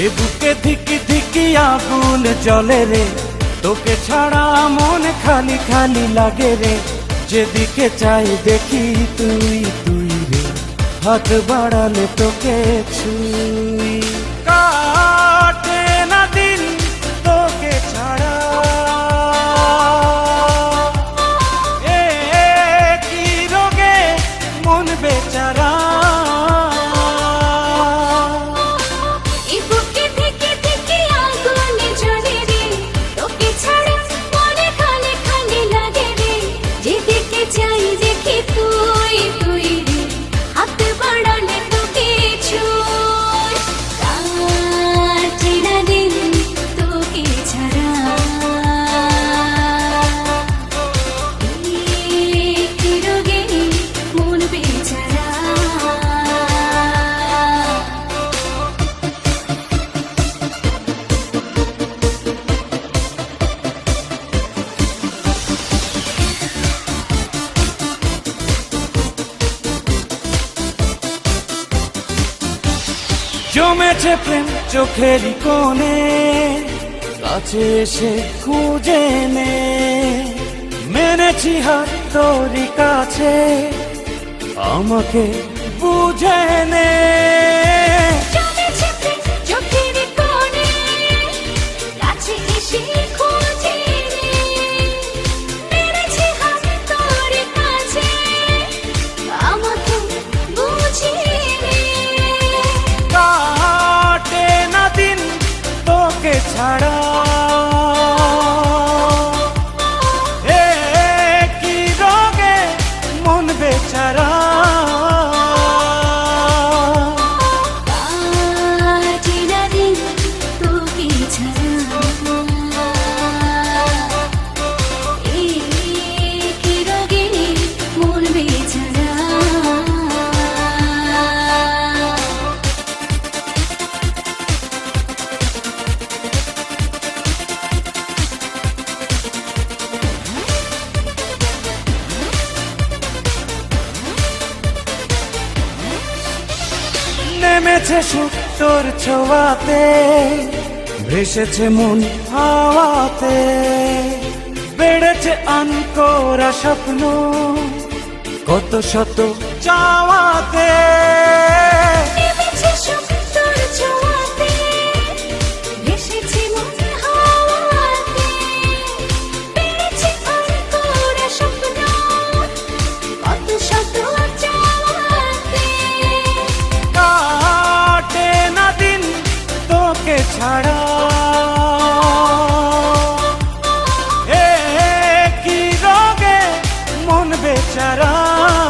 এ বুকে ধিকি ধিকি আগুন জ্বলে রে। তোকে ছাড়া মন খালি খালি লাগে রে। যেদিকে চাই দেখি তুই তুই রে। হাত বাড়ালে তোকে ছুই। কাটে জমেছে প্রেম চোখের কোণে, কাছে এসে খুঁজে নে। মেনেছি হাত তোরই কাছে, আমাকে বুঝে নে। নেমেছে সুখ তোর ছোঁয়াতে ভেসেছে মন হাওয়াতে। বেড়েছে আনকোরা স্বপ্ন কত শত চাওয়াতে। বেচারা।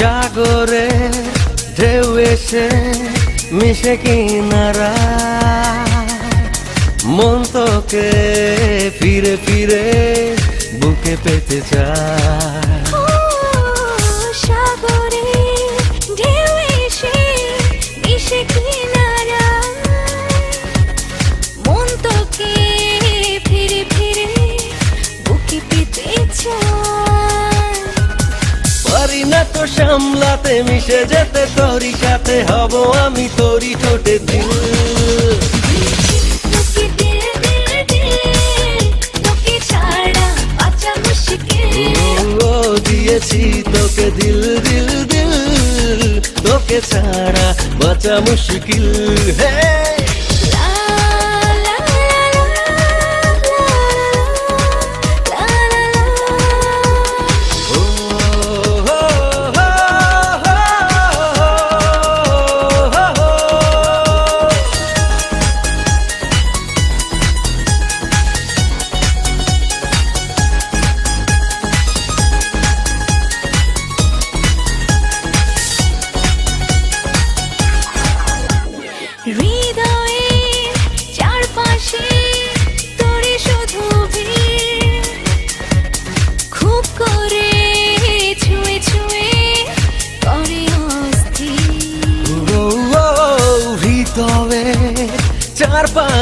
সাগরে ঢেউ এসে মিশে কিনারা। মন তোকে ফিরে ফিরে বুকে পেতে চায়। সামলাতে মিশে যেতে তোরই সাথে হব আমি তোরই ঠোঁটে দিল। দিয়েছি তোকে দিল দিল দিল তোকে ছাড়া বাঁচা মুশকিল। হে!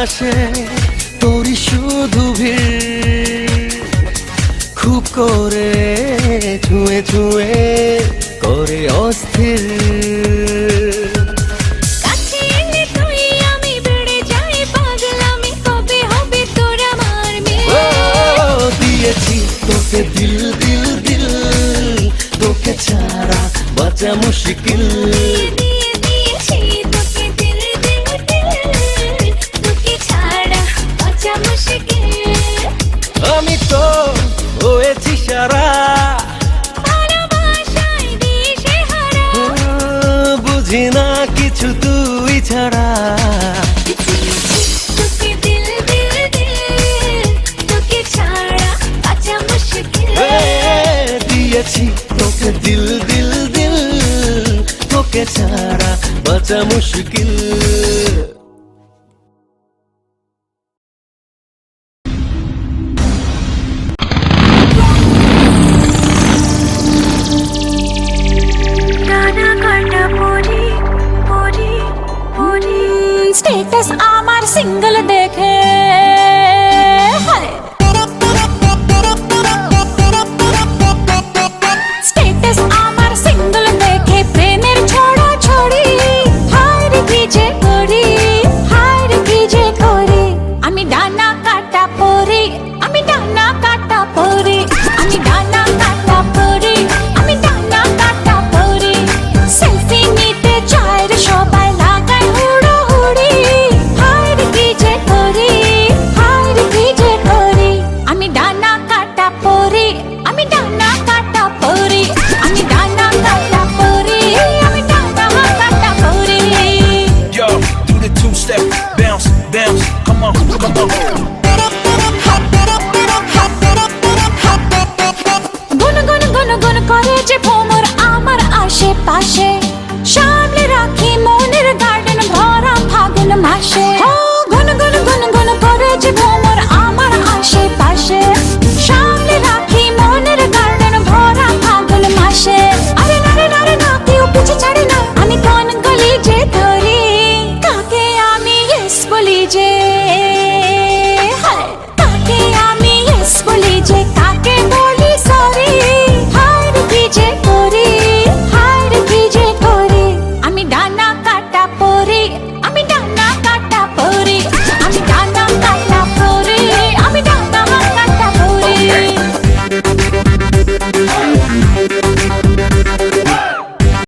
চারপাশে তোরই শুধু ভিড়। খুব করে ছুঁয়ে ছুঁয়ে করে অস্থির। তোর তোকে দিল দিল দিল। তোকে ছাড়া বাঁচা মুশকিল। বুঝি না কিছু তুই ছাড়া। এ, দিয়েছি তোকে দিল দিল দিল তোকে ছাড়া বাঁচা মুশকিল।